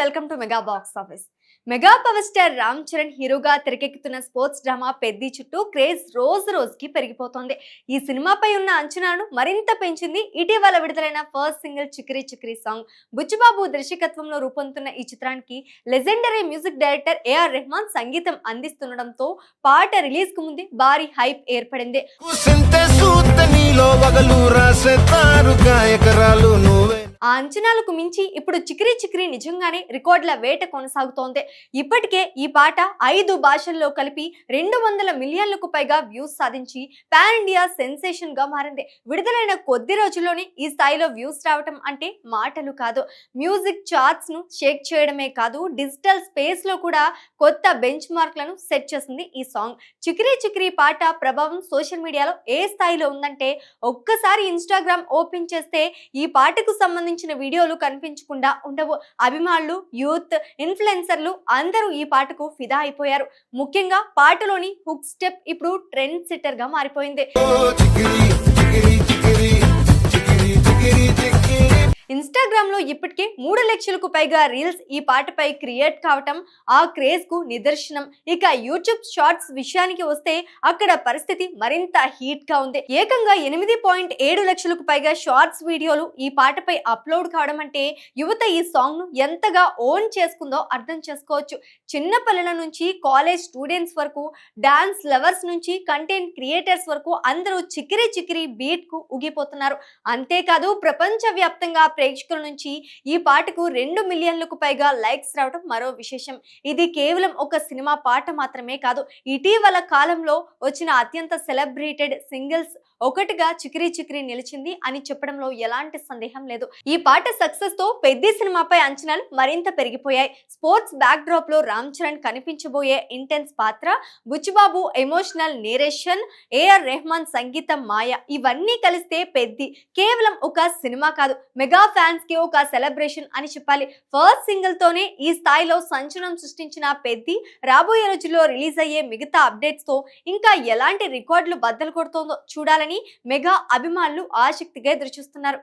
Welcome to mega box office. Mega power star Ram Charan హీరోగా తెరకెక్కుతున్న sports drama Peddi చుట్టూ craze రోజు రోజుకి పెరిగిపోతోంది. ఈ సినిమాపై ఉన్న అంచనాను మరింత పెంచింది ఇటీవల విడుదలైన first single Chikiri Chikiri song. Buchibabu దర్శకత్వంలో రూపొందుతున్న ఈ చిత్రానికి legendary music director AR Rahman సంగీతం అందిస్తుండడంతో పాట రిలీజ్కు ముందే భారీ హైప్ ఏర్పడింది. ఆ అంచనాలకు మించి ఇప్పుడు చికిరి చికిరి నిజంగానే రికార్డుల వేట కొనసాగుతోంది. ఇప్పటికే ఈ పాట ఐదు భాషల్లో కలిపి రెండు వందల మిలియన్లకు పైగా వ్యూస్ సాధించి పాన్ ఇండియా సెన్సేషన్గా మారింది. విడుదలైన కొద్ది రోజుల్లోనే ఈ స్థాయిలో వ్యూస్ రావటం అంటే మాటలు కాదు. మ్యూజిక్ చార్ట్స్ను షేక్ చేయడమే కాదు డిజిటల్ స్పేస్లో కూడా కొత్త బెంచ్ మార్క్లను సెట్ చేసింది ఈ సాంగ్. చికిరి చికిరి పాట ప్రభావం సోషల్ మీడియాలో ఏ స్థాయిలో ఉందంటే ఒక్కసారి ఇన్స్టాగ్రామ్ ఓపెన్ చేస్తే ఈ పాటకు సంబంధించిన వీడియోలు కనిపించకుండా ఉండవు. అభిమానులు యూత్ ఇన్ఫ్లుయెన్సర్లు అందరూ ఈ పాటకు ఫిదా అయిపోయారు. ముఖ్యంగా పాటలోని హుక్ స్టెప్ ఇప్పుడు ట్రెండ్ సిట్టర్గా మారిపోయింది ఇన్స్టాగ్రామ్లో ఇప్పటికే మూడు లక్షలకు పైగా రీల్స్ ఈ పాటపై క్రియేట్ కావటం ఆ క్రేజ్కు నిదర్శనం. ఇక యూట్యూబ్ షార్ట్స్ విషయానికి వస్తే అక్కడ పరిస్థితి మరింత హీట్గా ఉంది. ఏకంగా ఎనిమిది పాయింట్ ఏడు లక్షలకు పైగా షార్ట్స్ వీడియోలు ఈ పాటపై అప్లోడ్ కావడం అంటే యువత ఈ సాంగ్ను ఎంతగా ఓన్ చేసుకుందో అర్థం చేసుకోవచ్చు. చిన్న పిల్లల నుంచి కాలేజ్ స్టూడెంట్స్ వరకు డాన్స్ లవర్స్ నుంచి కంటెంట్ క్రియేటర్స్ వరకు అందరూ చికిరి చికిరి బీట్కు ఉగిపోతున్నారు. అంతేకాదు ప్రపంచ వ్యాప్తంగా ప్రేక్షకుల నుంచి ఈ పాటకు రెండు మిలియన్లకు పైగా లైక్స్ రావడం మరో విశేషం. ఇది కేవలం ఒక సినిమా పాట మాత్రమే కాదు ఇటీవల కాలంలో వచ్చిన అత్యంత సెలబ్రేటెడ్ సింగిల్స్ ఒకటిగా చికిరి చికిరి నిలిచింది అని చెప్పడంలో ఎలాంటి సందేహం లేదు. ఈ పాట సక్సెస్తో పెద్ద సినిమాపై అంచనాలు మరింత పెరిగిపోయాయి. స్పోర్ట్స్ బ్యాక్ డ్రాప్లో రామ్ చరణ్ కనిపించబోయే ఇంటెన్స్ పాత్ర Buchibabu emotional narration AR Rahman సంగీతం మాయ ఇవన్నీ కలిస్తే పెద్ది కేవలం ఒక సినిమా కాదు. మెగా ఫ్యాన్స్కి ఒక సెలబ్రేషన్ అని చెప్పాలి. ఫస్ట్ సింగిల్ తోనే ఈ స్థాయిలో సంచలనం సృష్టించిన పెద్ది రాబోయే రోజుల్లో రిలీజ్ అయ్యే మిగతా అప్డేట్స్తో ఇంకా ఎలాంటి రికార్డులు బద్దలు కొడుతోందో చూడాలని మెగా అభిమానులు ఆసక్తిగా ఎదురుచూస్తున్నారు.